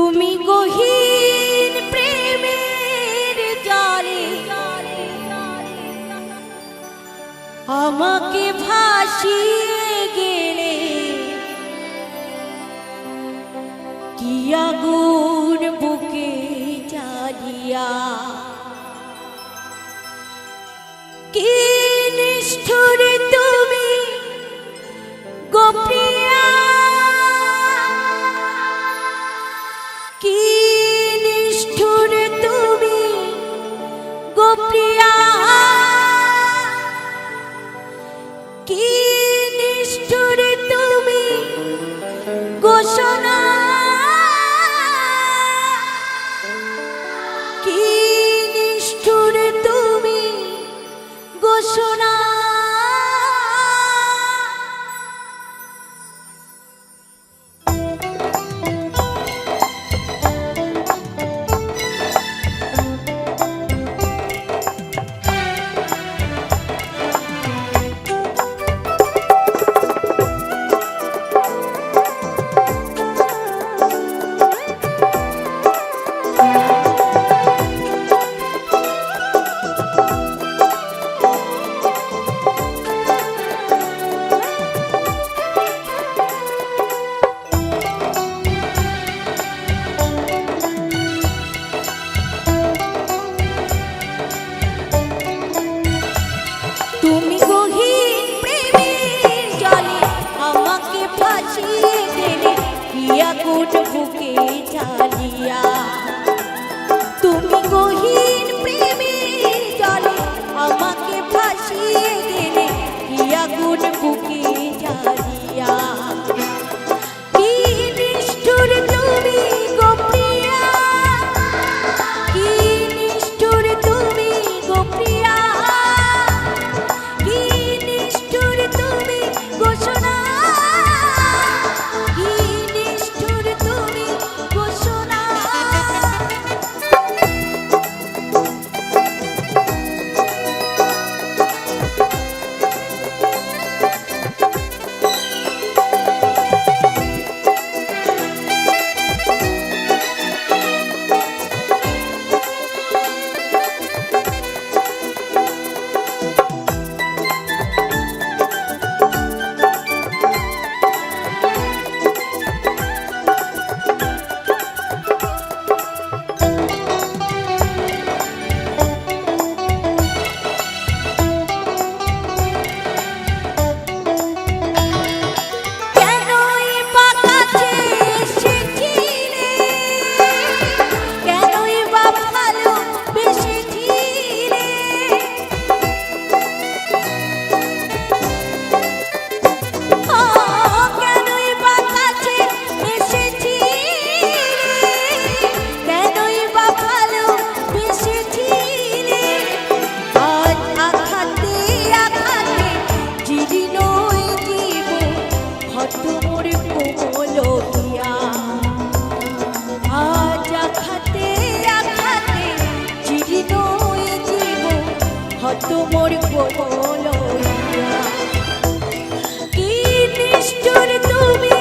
তুমি গহীন প্রেমের জলে। আমাকে ভাসিয়ে গেলে কি গুণ বুকে চালিয়া की ভাসিয়ে দিলে প্রিয়া কোট বুকে ঢালিয়া তুমি গহীন প্রেমের জলে আমাকে ভাসিয়ে দিলে প্রিয়া কোট বুকে ঢালিয়া ক্ষত কি নিষ্ঠুর তুমি?